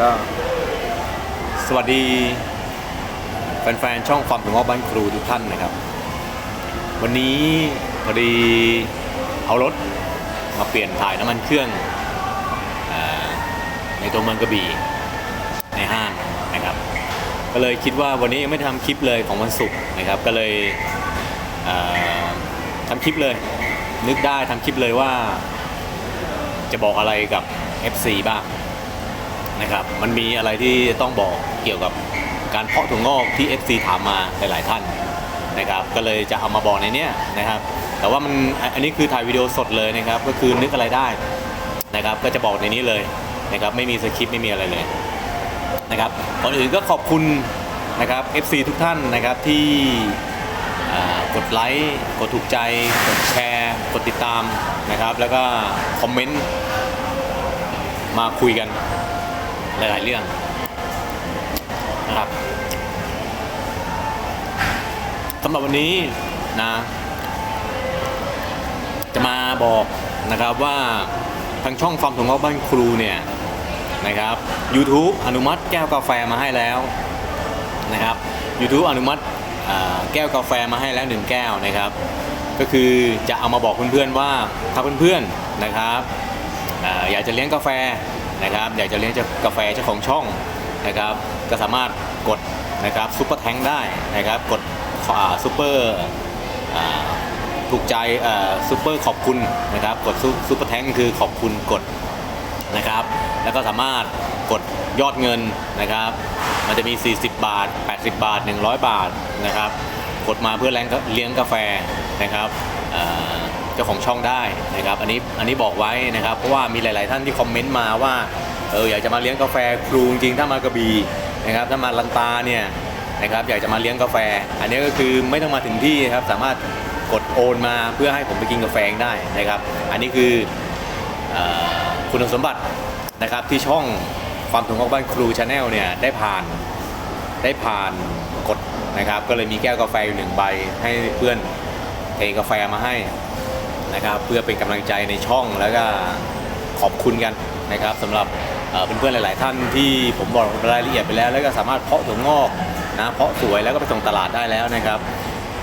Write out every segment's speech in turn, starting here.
ก็สวัสดี แฟนๆ ช่องความถึงว่าบ้านครูทุกท่านนะครับ วันนี้พอดีเอารถมาเปลี่ยนถ่ายน้ำมันเครื่องอในตัวเมืองกระบี่ในห้างนะครับ ก็เลยคิดว่าวันนี้ยังไม่ทำคลิปเลยของวันศุกร์นะครับ ก็เลยทำคลิปเลย นึกได้ทำคลิปเลยว่า จะบอกอะไรกับ FC บ้าง นะครับ มันมีอะไรที่ต้องบอกเกี่ยวกับการเพาะถั่วงอกที่ FC ถามมาหลาย ๆ ท่านนะครับ ก็เลยจะเอามาบอกในเนี้ยนะครับ แต่ว่ามันอันนี้คือถ่ายวิดีโอสดเลยนะครับ ก็คือนึกอะไรได้นะครับ ก็จะบอกในนี้เลยนะครับ ไม่มีสคริปต์ไม่มีอะไรเลยนะครับ ก่อนอื่นก็ขอบคุณนะครับ FC ทุกท่านนะครับที่กดไลค์กดถูกใจ กดแชร์ กดติดตามนะครับ แล้วก็คอมเมนต์มาคุยกัน หลาย ๆ เรื่องนะครับสำหรับวันนี้นะ จะมาบอกนะครับว่าทางช่องฟาร์มถั่วงอกบ้านครูเนี่ยนะครับ YouTube อนุมัติแก้วกาแฟมาให้แล้วนะครับ YouTube อนุมัติแก้วกาแฟมาให้แล้วหนึ่งแก้วนะครับ ก็คือจะเอามาบอกเพื่อนๆว่าถ้าเพื่อนๆนะครับออยากจะเลี้ยงกาแฟ นะครับอยากจะเลี้ยงเจ้ากาแฟเจ้าของช่องนะครับก็สามารถกดนะครับซุปเปอร์แทงได้นะครับกดซุปเปอร์ถูกใจซุปเปอร์ขอบคุณนะครับกดซุปเปอร์แทงคือขอบคุณกดนะครับแล้วก็สามารถกดยอดเงินนะครับ มันจะมี 40 บาท 80 บาท 100 บาทนะครับ กดมาเพื่อเลี้ยงเลี้ยงกาแฟนะครับ เจ้าของช่องได้นะครับ อันนี้อันนี้บอกไว้นะครับ เพราะว่ามีหลาย ๆ ท่านที่คอมเมนต์มาว่าเอออยากจะมาเลี้ยงกาแฟครูจริงๆถ้ามากระบี่นะครับถ้ามาลันตาเนี่ยนะครับอยากจะมาเลี้ยงกาแฟ อันนี้ก็คือไม่ต้องมาถึงที่ครับสามารถกดโอนมาเพื่อให้ผมไปกินกาแฟได้นะครับ อันนี้คืออคุณสมบัตินะครับที่ช่องความถึงของบ้านครูชาแนลเนี่ยได้ผ่านได้ผ่านกฎนะครับ ก็เลยมีแก้วกาแฟอยู่หนึ่งใบให้เพื่อนเทกาแฟมาให้ นะครับเพื่อเป็นกำลังใจในช่องแล้วก็ขอบคุณกันนะครับสำหรับเเพื่อนๆหลาย ๆ ท่านที่ผมบอกรายละเอียดไปแล้ว แล้วก็สามารถเพาะถั่วงอกนะเพาะสวยแล้วก็ไปส่งตลาดได้แล้วนะครับ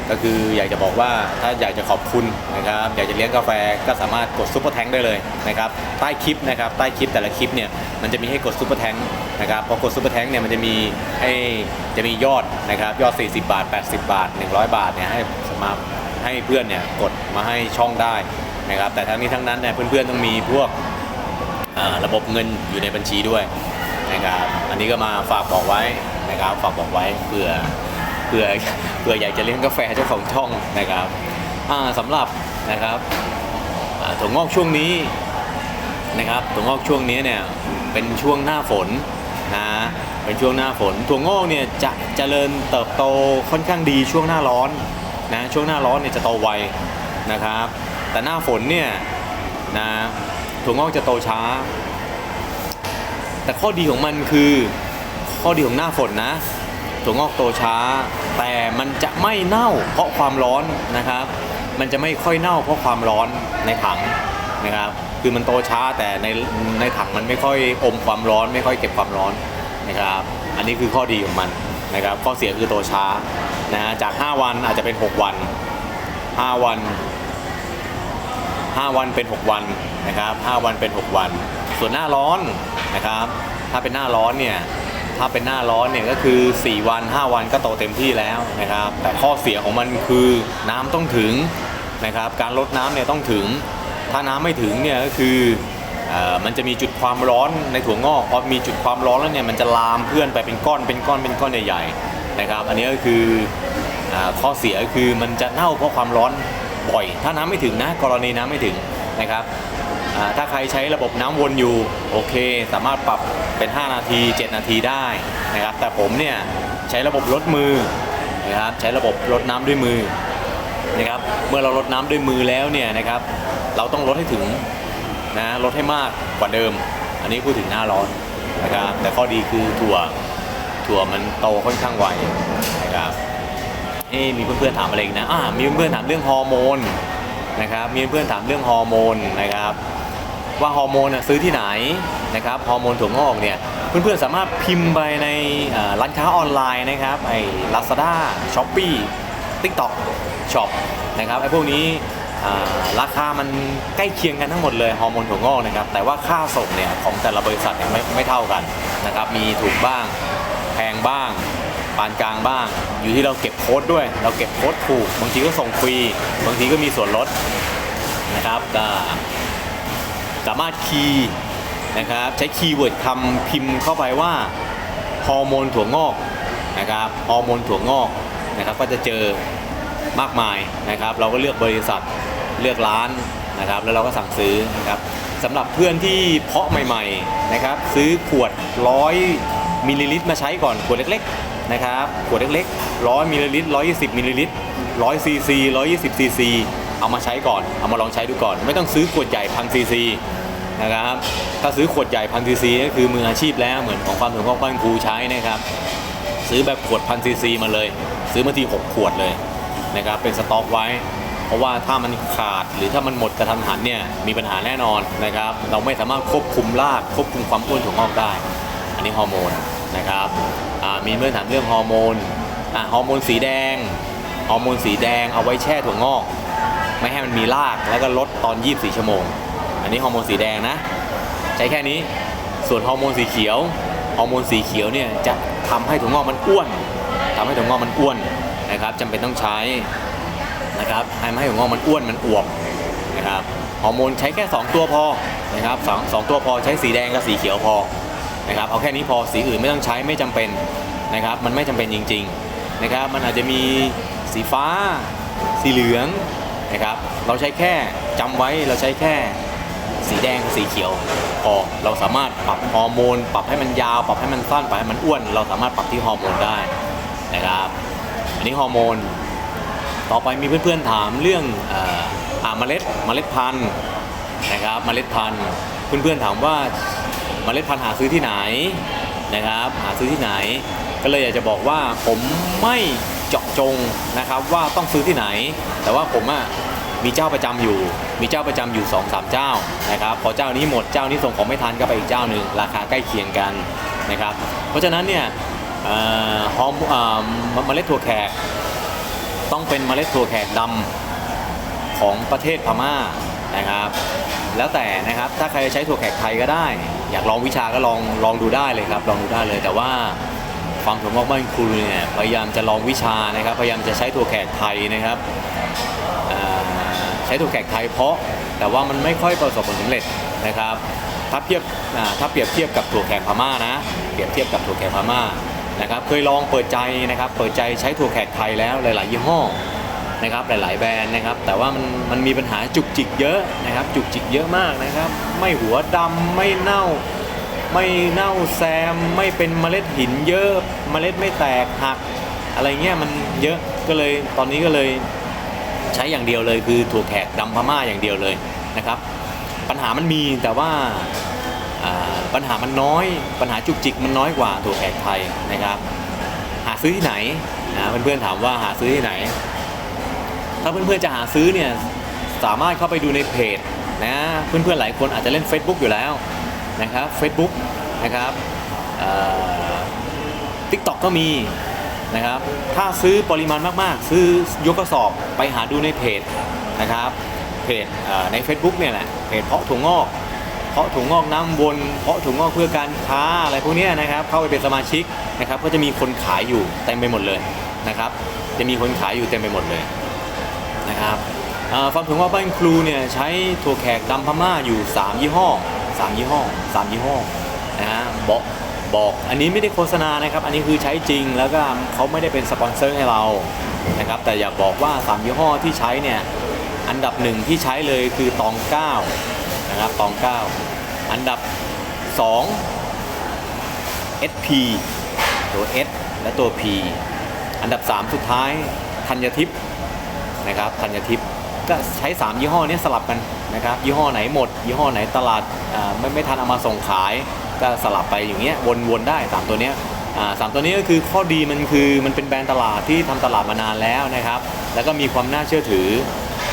ก็คืออยากจะบอกว่าถ้าอยากจะขอบคุณนะครับอยากจะเลี้ยงกาแฟก็สามารถกดซุปเปอร์แทงได้เลยนะครับใต้คลิปนะครับใต้คลิปแต่ละคลิปเนี่ยมันจะมีให้กดซุปเปอร์แทงนะครับพอกดซุปเปอร์แทงเนี่ยมันจะมีให้จะมียอดนะครับยอด 40 บาท 80 บาท 100 บาทเนี่ยให้สามารถ ให้เพื่อนเนี่ยกดมาให้ช่องได้นะครับแต่ทั้งนี้ทั้งนั้นเนี่ยเพื่อนๆต้องมีพวกระบบเงินอยู่ในบัญชีด้วยนะครับอันนี้ก็มาฝากบอกไว้นะครับฝากบอกไว้เพื่อเผื่อเผื่ออยากจะเลี้ยงกาแฟเจ้าของช่องนะครับอ่าสำหรับนะครับถั่วงอกช่วงนี้นะครับถั่วงอกช่วงนี้เนี่ยเป็นช่วงหน้าฝนนะเป็นช่วงหน้าฝนถั่วงอกเนี่ยจะเจริญเติบโตค่อนข้างดีช่วงหน้าร้อน นะช่วงหน้าร้อนเนี่ยจะโตไวนะครับ แต่หน้าฝนเนี่ยนะถั่วงอกจะโตช้า แต่ข้อดีของมันคือ ข้อดีของหน้าฝนนะถั่วงอกโตช้า แต่มันจะไม่เน่าเพราะความร้อนนะครับ มันจะไม่ค่อยเน่าเพราะความร้อนในถังนะครับ คือมันโตช้าแต่ในในถังมันไม่ค่อยอมความร้อน ไม่ค่อยเก็บความร้อนนะครับ อันนี้คือข้อดีของมันนะครับ ข้อเสียคือโตช้า นะฮะจาก 5 วันอาจจะเป็น 6 วัน 5 วัน 5 วันเป็น 6 วันนะครับ5วันเป็น 6 วัน ส่วนหน้าร้อนนะครับ ถ้าเป็นหน้าร้อนเนี่ยถ้าเป็นหน้าร้อนเนี่ยก็คือ 4 วัน 5 วันก็โตเต็มที่แล้วนะครับ แต่ข้อเสียของมันคือน้ำต้องถึงนะครับ การลดน้ำเนี่ยต้องถึง ถ้าน้ำไม่ถึงเนี่ยก็คืออมันจะมีจุดความร้อนในถั่วงอกพอมีจุดความร้อนแล้วเนี่ยมันจะลามเพื่อนไปเป็นก้อนเป็นก้อนเป็นก้อนใหญ่ๆ นะครับ อันนี้ก็คืออข้อเสียคือมันจะเน่าเพราะความร้อนบ่อย ถ้าน้ำไม่ถึงนะกรณีน้ำไม่ถึงนะครับถ้าใครใช้ระบบน้ำวนอยู่โอเค สามารถปรับเป็น 5 นาที 7 นาทีได้นะครับ แต่ผมเนี่ยใช้ระบบลดมือนะครับใช้ระบบลดน้ำด้วยมือนะครับ เมื่อเราลดน้ำด้วยมือแล้วเนี่ยนะครับ เราต้องลดให้ถึงนะลดให้มากกว่าเดิม อันนี้พูดถึงหน้าร้อนนะครับแต่ข้อดีคือถั่ว ถั่วมันโตค่อนข้างไวนะครับเอ๊มีเพื่อนๆถามอะไรอีกนะอ่ามีเพื่อนๆถามเรื่องฮอร์โมนนะครับมีเพื่อนถามเรื่องฮอร์โมนนะครับว่าฮอร์โมนน่ะซื้อที่ไหนนะครับฮอร์โมนถั่วงอกเนี่ยเพื่อนๆสามารถพิมพ์ไปในร้านค้าออนไลน์นะครับไอ้ Lazada Shopee TikTok Shop นะครับไอ้พวกนี้ราคามันใกล้เคียงกันทั้งหมดเลยฮอร์โมนถั่วงอกนะครับแต่ว่าค่าส่งเนี่ยของแต่ละบริษัทเนี่ยไม่ไม่เท่ากันนะครับมีถูกบ้าง แพงบ้าง ปานกลางบ้าง อยู่ที่เราเก็บโค้ดด้วย เราเก็บโค้ดถูก บางทีก็ส่งฟรี บางทีก็มีส่วนลดนะครับก็สามารถคีย์นะครับใช้คีย์เวิร์ดคำพิมพ์เข้าไปว่าฮอร์โมนถั่วงอกนะครับฮอร์โมนถั่วงอกนะครับก็จะเจอมากมายนะครับ เราก็เลือกบริษัทเลือกร้านนะครับ แล้วเราก็สั่งซื้อนะครับสำหรับเพื่อนที่เพาะใหม่ ๆนะครับ ซื้อขวดร้อย มิลลิลิตรมาใช้ก่อนขวดเล็กๆนะครับขวดเล็กๆร้อยมิลลิลิตรร้อยยี่สิบมิลลิลิตรร้อยซีซีร้อยยี่สิบซีซีเอามาใช้ก่อนเอามาลองใช้ดูก่อน ไม่ต้องซื้อขวดใหญ่พันซีซีนะครับถ้าซื้อขวดใหญ่พันซีซีก็คือมืออาชีพแล้วเหมือนของความถึงของบ้านครูใช้นะครับ ซื้อแบบขวดพันซีซีมาเลย ซื้อมาที6ขวดเลยนะครับเป็นสต็อกไว้ เพราะว่าถ้ามันขาดหรือถ้ามันหมดกระทันหันเนี่ยมีปัญหาแน่นอนนะครับ เราไม่สามารถควบคุมรากควบคุมความอ้วนถั่วงอกได้ อันนี้ฮอร์โมนนะครับมีเมื่อถามเรื่องฮอร์โมนฮอร์โมนสีแดง ฮอร์โมนสีแดงเอาไว้แช่ถั่วงอก ไม่ให้มันมีรากแล้วก็ลดตอน 24 ชั่วโมง อันนี้ฮอร์โมนสีแดงนะ ใช้แค่นี้ ส่วนฮอร์โมนสีเขียว ฮอร์โมนสีเขียวเนี่ยจะทำให้ถั่วงอกมันอ้วนทำให้ถั่วงอกมันอ้วนนะครับจำเป็นต้องใช้นะครับให้ไม่ให้ถั่วงอกมันอ้วนมันอวบนะครับ ฮอร์โมนใช้แค่ 2 ตัวพอนะครับสองสองตัวพอใช้สีแดงกับสีเขียวพอ นะครับเอาแค่นี้พอสีอื่นไม่ต้องใช้ไม่จำเป็นนะครับ มันไม่จำเป็นจริง ๆนะครับ มันอาจจะมีสีฟ้า สีเหลืองนะครับ เราใช้แค่จำไว้เราใช้แค่สีแดงสีเขียวพอเราสามารถปรับฮอร์โมน ปรับให้มันยาว ปรับให้มันสั้นปรับให้มันอ้วน เราสามารถปรับที่ฮอร์โมนได้นะครับ อันนี้ฮอร์โมน ต่อไปมีเพื่อนๆถามเรื่องเอ่ออ่าเมล็ดเมล็ดพันธุ์นะครับเมล็ดพันธุ์เพื่อนๆถามว่า เมล็ดพันธุ์หาซื้อที่ไหนนะครับ หาซื้อที่ไหน ก็เลยอยากจะบอกว่าผมไม่เจาะจงนะครับว่าต้องซื้อที่ไหน แต่ว่าผมอะมีเจ้าประจำอยู่ มีเจ้าประจำอยู่2อสเจ้านะครับ พอเจ้านี้หมดเจ้านี้ส่งของไม่ทันก็ไปอีกเจ้าหนึ่งราคาใกล้เคียงกันนะครับ เพราะฉะนั้นเนี่ยเอ่อฮอร์โมเมล็ดถั่วแขก ต้องเป็นเมล็ดถั่วแขกดำของประเทศพม่า นะครับ แล้วแต่นะครับถ้าใครจะใช้ถั่วแขกไทยก็ได้ อยากลองวิชาก็ลองลองดูได้เลยครับ ลองดูได้เลย แต่ว่าความถั่วงอกบ้านครูเนี่ยพยายามจะลองวิชานะครับ พยายามจะใช้ถั่วแขกไทยนะครับใช้ถั่วแขกไทยเพราะแต่ว่ามันไม่ค่อยประสบผลสำเร็จนะครับ ถ้าเทียบถ้าเปรียบเทียบกับถั่วแขกพม่านะเปรียบเทียบกับถั่วแขกพม่านะครับเคยลองเปิดใจนะครับ เปิดใจใช้ถั่วแขกไทยแล้วหลาย ๆ ยี่ห้อ นะครับหลาย ๆ แบรนด์นะครับ แต่ว่ามันมันมีปัญหาจุกจิกเยอะนะครับ จุกจิกเยอะมากนะครับ ไม่หัวดำไม่เน่า ไม่เน่าแซม ไม่เป็นเมล็ดหินเยอะ เมล็ดไม่แตกหัก อะไรเงี้ยมันเยอะก็เลยตอนนี้ก็เลยใช้อย่างเดียวเลยคือถั่วแขกดำพม่าอย่างเดียวเลยนะครับ ปัญหามันมีแต่ว่าอ่าปัญหามันน้อย ปัญหาจุกจิกมันน้อยกว่าถั่วแขกไทยนะครับ หาซื้อที่ไหนนะเพื่อนๆถามว่าหาซื้อที่ไหน ถ้าเพื่อนๆจะหาซื้อเนี่ยสามารถเข้าไปดูในเพจนะเพื่อนๆหลายคนอาจจะเล่น Facebook อยู่แล้วนะครับ Facebook นะครับทิกตอกก็มีนะครับ ถ้าซื้อปริมาณมากๆ ซื้อยกกระสอบไปหาดูในเพจนะครับ เพจใน Facebook เนี่ยแหละเพจเพาะถั่วงอกเพาะถั่วงอกน้ำวนเพาะถั่วงอกเพื่อการค้าอะไรพวกนี้นะครับเข้าไปเป็นสมาชิกนะครับ ก็จะมีคนขายอยู่เต็มไปหมดเลยนะครับ จะมีคนขายอยู่เต็มไปหมดเลย นะครับเอ่อฟาร์มถั่วงอกบ้านครูเนี่ยใช้ถั่วแขกดำพม่าอยู่ 3 ยี่ห้อ 3 ยี่ห้อ 3 ยี่ห้อนะฮะบอกบอกอันนี้ไม่ได้โฆษณานะครับ อันนี้คือใช้จริงแล้วก็เขาไม่ได้เป็นสปอนเซอร์ให้เรานะครับแต่อยากบอกว่า 3 ยี่ห้อที่ใช้เนี่ยอันดับหนึ่งที่ใช้เลยคือตอง9นะครับตอง 9 อันดับ 2 SP ตัว S และตัว P อันดับ 3 สุดท้ายธัญทิพย์ นะครับธัญทิพย์ก็ใช้ 3 ยี่ห้อนี้สลับกันนะครับยี่ห้อไหนหมด ยี่ห้อไหนตลาดไม่ไม่ทันเอามาส่งขาย ก็สลับไปอย่างเงี้ยวนๆได้สามตัวเนี้ยสามตัวนี้ก็คือข้อดีมันคือมันเป็นแบรนด์ตลาดที่ทำตลาดมานานแล้วนะครับ แล้วก็มีความน่าเชื่อถือ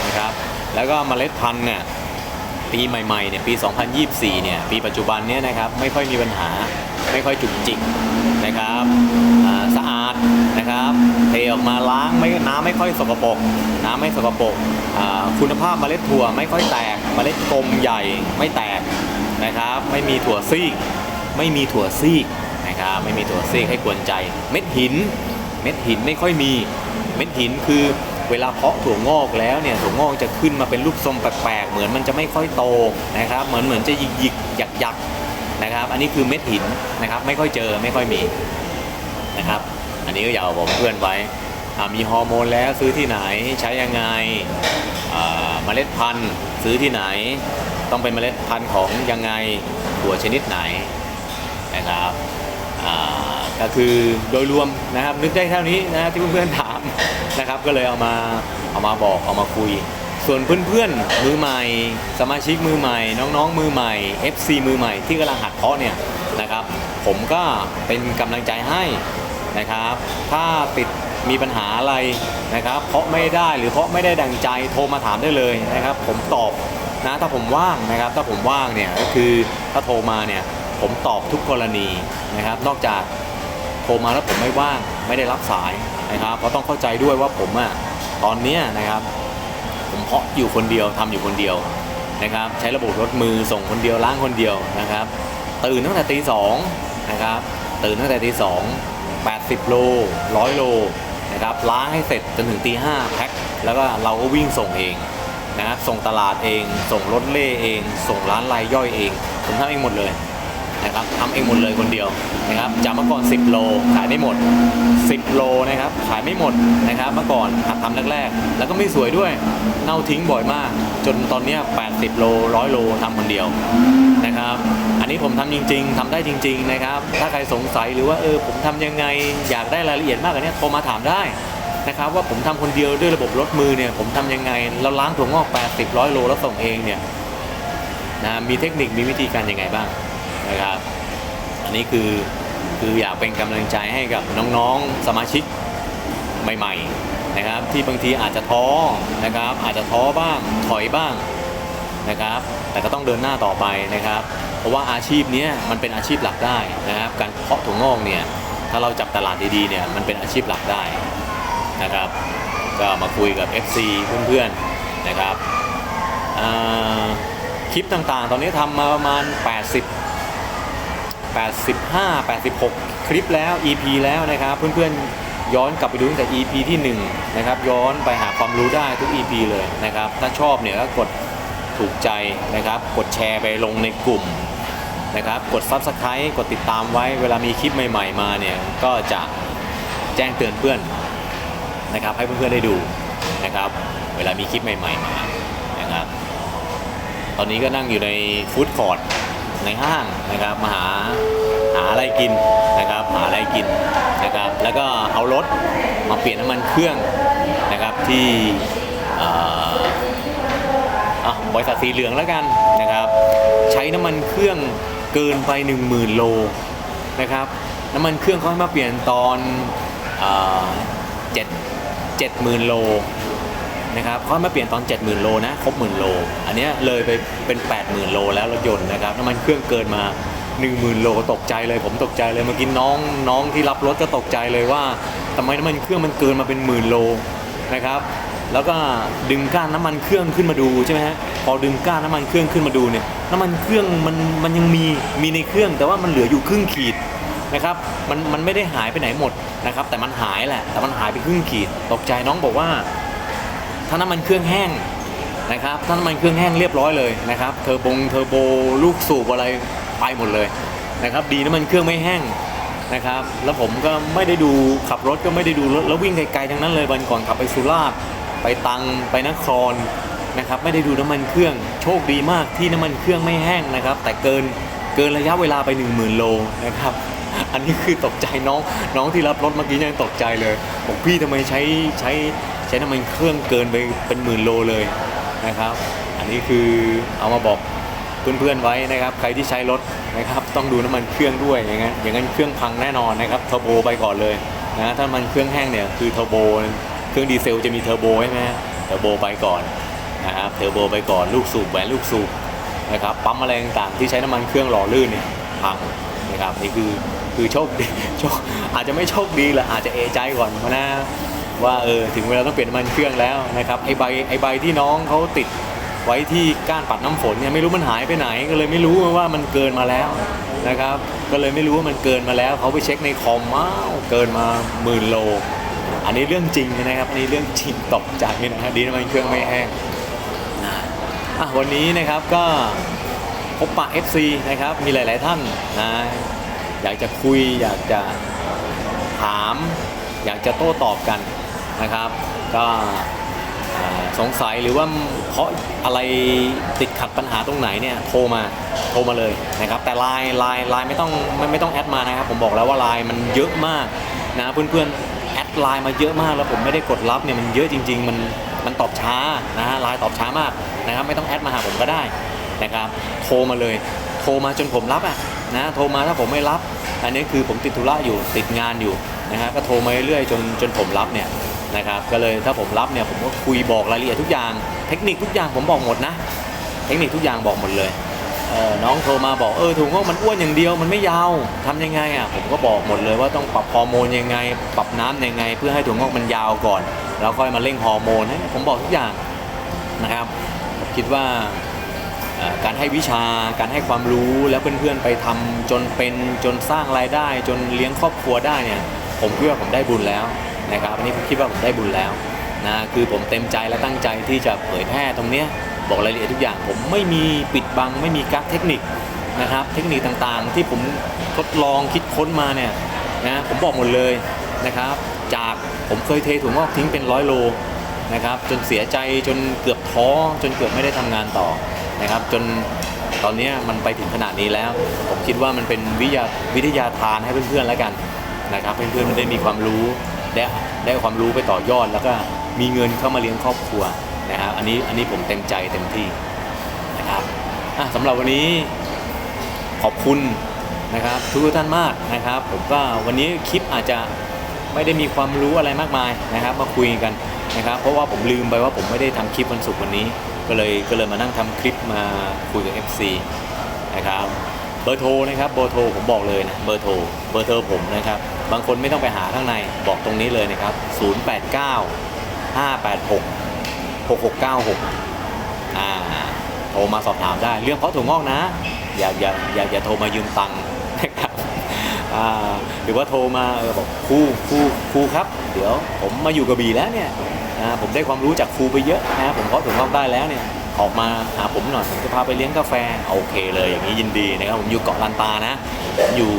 นะครับแล้วก็เมล็ดพันธุ์เนี่ยปีใหม่ๆเนี่ยปี 2024 เนี่ยปีปัจจุบันเนี่ยนะครับไม่ค่อยมีปัญหาไม่ไม่ค่อยจุกจิกนะครับอ่าสะอาดนะครับเทออก มาล้างไม่น้ำไม่ค่อยสกปรกน้ำไม่สกปรกคุณภาพเมล็ดถั่วไม่ค่อยแตกเมล็ดกลมใหญ่ไม่แตกนะครับ ไม่มีถั่วซีก ไม่มีถั่วซีกนะครับไม่มีถั่วซีกให้กวนใจ เม็ดหิน เม็ดหินไม่ค่อยมี เม็ดหินคือเวลาเพาะถั่วงอกแล้วเนี่ยถั่วงอกจะขึ้นมาเป็นรูปทรงแปลกๆ เหมือนมันจะไม่ค่อยโตนะครับ เหมือนเหมือนจะหยิกหยิกๆหยักหยักๆนะครับ อันนี้คือเม็ดหินนะครับ ไม่ค่อยเจอไม่ค่อยมีนะครับ อันนี้ก็อยาเอาบอกเพื่อนไว้ มีฮอร์โมนแล้วซื้อที่ไหนใช้ยังไงเมล็ดพันธุ์ซื้อที่ไหน ต้องเป็นเมล็ดพันธุ์ของยังไงถั่วชนิดไหนนะครับก็คือโดยรวมนะครับนึกได้เท่านี้นะที่เพื่อนๆถามนะครับก็เลยเอามาเอามาบอกเอามาคุย ส่วนเพื่อนๆมือใหม่ สมาชิกมือใหม่ น้องๆมือใหม่ FC มือใหม่ที่กำลังหัดเพาะเนี่ยนะครับ ผมก็เป็นกำลังใจให้นะครับ ถ้าติด มีปัญหาอะไรนะครับเพราะไม่ได้หรือเพราะไม่ได้ดังใจโทรมาถามได้เลยนะครับ ผมตอบนะถ้าผมว่างนะครับ ถ้าผมว่างเนี่ยก็คือถ้าโทรมาเนี่ยผมตอบทุกกรณีนะครับ นอกจากโทรมาแล้วผมไม่ว่างไม่ได้รับสายนะครับเพราะต้องเข้าใจด้วยว่าผมอะตอนเนี้ยนะครับ ผมเพาะอยู่คนเดียวทำอยู่คนเดียวนะครับ ใช้ระบบรถมือส่งคนเดียวล้างคนเดียวนะครับ ตื่นตั้งแต่ตีสองนะครับตื่นตั้งแต่ตีสอง80โล100โล นะครับล้างให้เสร็จจนถึงตีห้าแพ็คแล้วก็เราก็วิ่งส่งเองนะครับส่งตลาดเอง ส่งรถเล่เอง ส่งร้านรายย่อยเองผมทำเองหมดเลย นะครับทำเองหมดเลยคนเดียวนะครับจากเมื่อก่อน 10 โลขายไม่หมด 10 โลนะครับขายไม่หมดนะครับเมื่อก่อนหัดทำแรกๆ แล้วก็ไม่สวยด้วยเน่าทิ้งบ่อยมาก จนตอนนี้ 80 โล100โลทำคนเดียวนะครับอันนี้ผมทำจริง ๆทำได้จริง ๆนะครับ ถ้าใครสงสัยหรือว่าเออผมทำยังไงอยากได้รายละเอียดมากกว่านี้โทรมาถามได้นะครับว่าผมทำคนเดียวด้วยระบบรถมือเนี่ยผมทำยังไงเราล้างถั่วงอก 80 100 โลแล้วส่งเองเนี่ยนะมีเทคนิคมีวิธีการยังไงบ้าง นะครับ อันนี้คือคืออยากเป็นกำลังใจให้กับน้องๆสมาชิกใหม่ๆนะครับ ที่บางทีอาจจะท้อนะครับ อาจจะท้อบ้างถอยบ้างนะครับ แต่ก็ต้องเดินหน้าต่อไปนะครับ เพราะว่าอาชีพนี้มันเป็นอาชีพหลักได้นะครับ การเพาะถั่วงอกเนี่ยถ้าเราจับตลาดดีๆเนี่ยมันเป็นอาชีพหลักได้นะครับ ก็มาคุยกับ FC เพื่อนๆนะครับคลิปต่างๆ ตอนนี้ทำมาประมาณ 80 85 86 คลิปแล้ว EP แล้วนะครับ เพื่อนๆย้อนกลับไปดูตั้งแต่ EP ที่1นะครับย้อนไปหาความรู้ได้ทุก EP เลยนะครับถ้าชอบเนี่ยก็กดถูกใจนะครับกดแชร์ไปลงในกลุ่มนะครับกด Subscribe กดติดตามไว้เวลามีคลิปใหม่ ๆ มาเนี่ยก็จะแจ้งเตือนเพื่อนนะครับให้เพื่อนๆได้ดูนะครับเวลามีคลิปใหม่ๆมานะครับตอนนี้ก็นั่งอยู่ในฟู้ดคอร์ท ในห้างนะครับมาหาหาอะไรกินนะครับหาอะไรกินนะครับแล้วก็เอารถมาเปลี่ยนน้ำมันเครื่องนะครับที่อ่อบริษัทสีเหลืองแล้วกันนะครับใช้น้ำมันเครื่องเกินไป 1 0,000 โลนะครับน้ำมันเครื่องเขาให้มาเปลี่ยนตอนเจ็ดเจ็ดหมื่นโล นะครับเขามาเปลี่ยนตอน 70,000 โลนะ ครบหมื่นโล อันเนี้ยเลยไปเป็น 80,000 โลแล้วรถยนต์นะครับน้ำมันเครื่องเกินมา 10,000 โลตกใจเลย ผมตกใจเลยเมื่อกี้น้องน้องที่รับรถก็ตกใจเลยว่าทำไมน้ำมันเครื่องมันเกินมาเป็นหมื่นโลนะครับแล้วก็ดึงก้านน้ำมันเครื่องขึ้นมาดูใช่ไหมฮะพอดึงก้านน้ำมันเครื่องขึ้นมาดูเนี่ยน้ำมันเครื่องมันมันยังมีมีในเครื่อง แต่ว่ามันเหลืออยู่ครึ่งขีดนะครับมันมันไม่ได้หายไปไหนหมดนะครับแต่มันหายแหละแต่มันหายไปครึ่งขีดตกใจน้องบอกว่า ถ้าน้ำมันเครื่องแห้งนะครับถ้าน้ำมันเครื่องแห้งเรียบร้อยเลยนะครับเทอร์บงเทอร์โบลูกสูบอะไรไปหมดเลยนะครับดีน้ำมันเครื่องไม่แห้งนะครับแล้วผมก็ไม่ได้ดูขับรถก็ไม่ได้ดูแล้ววิ่งไกลๆทั้งนั้นเลยวันก่อนขับไปสุราษฎร์ไปตังไปนครนะครับไม่ได้ดูน้ำมันเครื่องโชคดีมากที่น้ำมันเครื่องไม่แห้งนะครับ แต่เกินเกินระยะเวลาไป 1 0,000 โลนะครับ อันนี้คือตกใจน้องน้องที่รับรถเมื่อกี้ยังตกใจเลยบอกพี่ทำไมใช้ใช้ ใช้น้ำมันเครื่องเกินไปเป็นหมื่นโลเลยนะครับ อันนี้คือเอามาบอกเพื่อนๆไว้นะครับ ใครที่ใช้รถนะครับ ต้องดูน้ำมันเครื่องด้วยอย่างนั้นอย่างนั้นเครื่องพังแน่นอนนะครับเทอร์โบไปก่อนเลยนะถ้ามันเครื่องแห้งเนี่ยคือเทอร์โบเครื่องดีเซลจะมีเทอร์โบใช่ไหมเทอร์โบไปก่อนนะครับเทอร์โบไปก่อนลูกสูบแหวนลูกสูบนะครับปั๊มอะไรต่างๆที่ใช้น้ำมันเครื่องหล่อลื่นเนี่ยพังนะครับนี่คือคือโชคดีโชคอาจจะไม่โชคดีแหละอาจจะเอใจก่อนนะ ว่าเออถึงเวลาต้องเปลี่ยนน้ำมันเครื่องแล้วนะครับไอใบไอใบที่น้องเขาติดไว้ที่ก้านปัดน้ำฝนเนี่ยไม่รู้มันหายไปไหนก็เลยไม่รู้ว่ามันเกินมาแล้วนะครับ ก็เลยไม่รู้ว่ามันเกินมาแล้วเขาไปเช็คในคอมว้าวเกินมาหมื่นโล อันนี้เรื่องจริงนะครับอันนี้เรื่องจริงตกใจนะครับดีนะมันเครื่องไม่แห้งนะอะวันนี้นะครับก็พบปะ FC นะครับมีหลาย ๆ ท่านนะอยากจะคุยอยากจะถาม อยากจะโต้ตอบกัน นะครับ ก็สงสัยหรือว่าเพราะอะไรติดขัดปัญหาตรงไหนเนี่ยโทรมาโทรมาเลยนะครับ แต่ไลน์ไลน์ไลน์ไม่ต้องไม่ไม่ต้องแอดมานะครับ ผมบอกแล้วว่าไลน์มันเยอะมากนะเพื่อนๆแอดไลน์มาเยอะมากแล้วผมไม่ได้กดรับเนี่ยมันเยอะจริง ๆ มันมันตอบช้านะฮะไลน์ตอบช้ามากนะครับ ไม่ต้องแอดมาหาผมก็ได้นะครับโทรมาเลย โทรมาจนผมรับอะนะโทรมาถ้าผมไม่รับ อันนี้คือผมติดธุระอยู่ติดงานอยู่นะฮะก็โทรมาเรื่อยๆจนจนผมรับเนี่ย นะครับก็เลยถ้าผมรับเนี่ยผมก็คุยบอกรายละเอียดทุกอย่าง เทคนิคทุกอย่างผมบอกหมดนะ เทคนิคทุกอย่างบอกหมดเลยเออน้องโทรมาบอกเออถุงงอกมันอ้วนอย่างเดียวมันไม่ยาวทำยังไงอะผมก็บอกหมดเลยว่าต้องปรับฮอร์โมนยังไง ปรับน้ำยังไง เพื่อให้ถุงงอกมันยาวก่อน แล้วค่อยมาเร่งฮอร์โมนผมบอกทุกอย่างนะครับคิดว่าการให้วิชาการให้ความรู้แล้วเพื่อนๆไปทำจนเป็นจนสร้างรายได้ จนเลี้ยงครอบครัวได้เนี่ยผมคิดว่าผมได้บุญแล้ว นะครับอันนี้ผมคิดว่าผมได้บุญแล้วนะคือผมเต็มใจและตั้งใจที่จะเผยแพร่ตรงเนี้ยบอกรายละเอียดทุกอย่าง ผมไม่มีปิดบัง ไม่มีกักเทคนิคนะครับ เทคนิคต่างๆ ที่ผมทดลองคิดค้นมาเนี่ยนะผมบอกหมดเลยนะครับ จากผมเคยเทถุงงอกทิ้งเป็นร้อยโลนะครับ จนเสียใจจนเกือบท้อจนเกือบไม่ได้ทำงานต่อนะครับ จนตอนนี้มันไปถึงขนาดนี้แล้ว ผมคิดว่ามันเป็นวิทยาวิทยาทานให้เพื่อนๆแล้วกันนะครับ เพื่อนๆได้มีความรู้ ได้ได้ความรู้ไปต่อยอด แล้วก็มีเงินเข้ามาเลี้ยงครอบครัวนะครับอันนี้อันนี้ผมเต็มใจเต็มที่นะครับสำหรับวันนี้ขอบคุณนะครับทุกท่านมากนะครับ ผมก็วันนี้คลิปอาจจะไม่ได้มีความรู้อะไรมากมายนะครับ มาคุยกันนะครับ เพราะว่าผมลืมไปว่าผมไม่ได้ทำคลิปวันศุกร์วันนี้ ก็เลยก็เลยมานั่งทำคลิปมาคุยกับ FC นะครับเบอร์โทรนะครับเบอร์โทรผมบอกเลยนะเบอร์โทรเบอร์โทรผมนะครับ บางคนไม่ต้องไปหาข้างในบอกตรงนี้เลยนะครับ 089 586 6696 อ่า โทรมาสอบถามได้ เรื่องเพราะถั่วงอกนะ อย่าอย่าอย่าอย่าโทรมายืมตังค์นะครับอ่าหรือว่าโทรมาบอกครูครูครูครับ เดี๋ยวผมมาอยู่กระบี่แล้วเนี่ยผมได้ความรู้จากครูไปเยอะนะผมเพาะถั่วงอกได้แล้วเนี่ยออกมาหาผมหน่อยผมจะพาไปเลี้ยงกาแฟ โอเคเลยอย่างนี้ยินดีนะครับ ผมอยู่เกาะลันตานะผมอยู่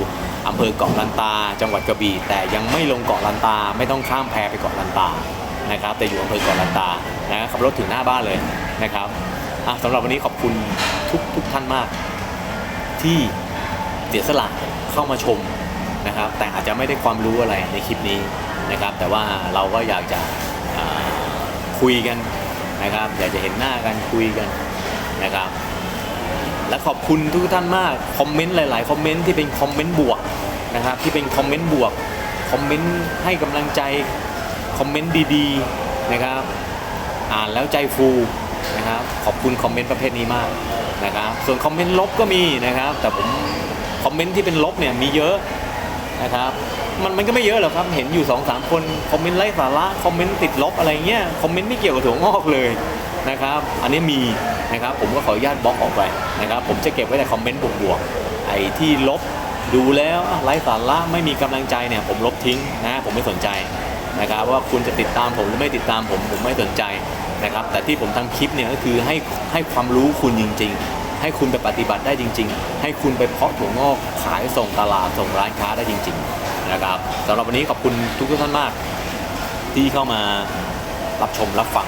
อำเภอเกาะลันตา จังหวัดกระบี่แต่ยังไม่ลงเกาะลันตาไม่ต้องข้ามแพไปเกาะลันตานะครับแต่อยู่อำเภอเกาะลันตานะขับรถถึงหน้าบ้านเลยนะครับอะสำหรับวันนี้ขอบคุณทุกทุกท่านมาก ที่เสียสละเข้ามาชมนะครับ แต่อาจจะไม่ได้ความรู้อะไรในคลิปนี้นะครับ แต่ว่าเราก็อยากจะคุยกันนะครับ อยากจะเห็นหน้ากันคุยกันนะครับ และขอบคุณทุกท่านมากคอมเมนต์หลาย ๆ คอมเมนต์ที่เป็นคอมเมนต์บวกนะครับที่เป็นคอมเมนต์บวกคอมเมนต์ให้กำลังใจคอมเมนต์ดีๆนะครับอ่านแล้วใจฟูนะครับขอบคุณคอมเมนต์ประเภทนี้มากนะครับส่วนคอมเมนต์ลบก็มีนะครับแต่ผมคอมเมนต์ที่เป็นลบเนี่ยมีเยอะนะครับมันมันก็ไม่เยอะหรอกครับเห็นอยู่2อสามคนคอมเมนต์ไร้สาระคอมเมนต์ติดลบอะไรเงี้ยคอมเมนต์ไม่เกี่ยวกับถั่วงอกเลย นะครับ อันนี้มีนะครับ ผมก็ขออนุญาตบล็อกออกไปนะครับ ผมจะเก็บไว้แต่คอมเมนต์บวกๆไอ้ที่ลบดูแล้วไร้สาระไม่มีกำลังใจเนี่ย ผมลบทิ้งนะผมไม่สนใจนะครับ ว่าคุณจะติดตามผมหรือไม่ติดตามผมผมไม่สนใจนะครับ แต่ที่ผมทำคลิปเนี่ยก็คือให้ให้ความรู้คุณจริง ๆ ให้คุณไปปฏิบัติได้จริง ๆ ให้คุณไปเพาะถั่วงอกขายส่งตลาดส่งร้านค้าได้จริง ๆ นะครับสำหรับวันนี้ขอบคุณทุกท่านมาก ที่เข้ามารับชมรับฟัง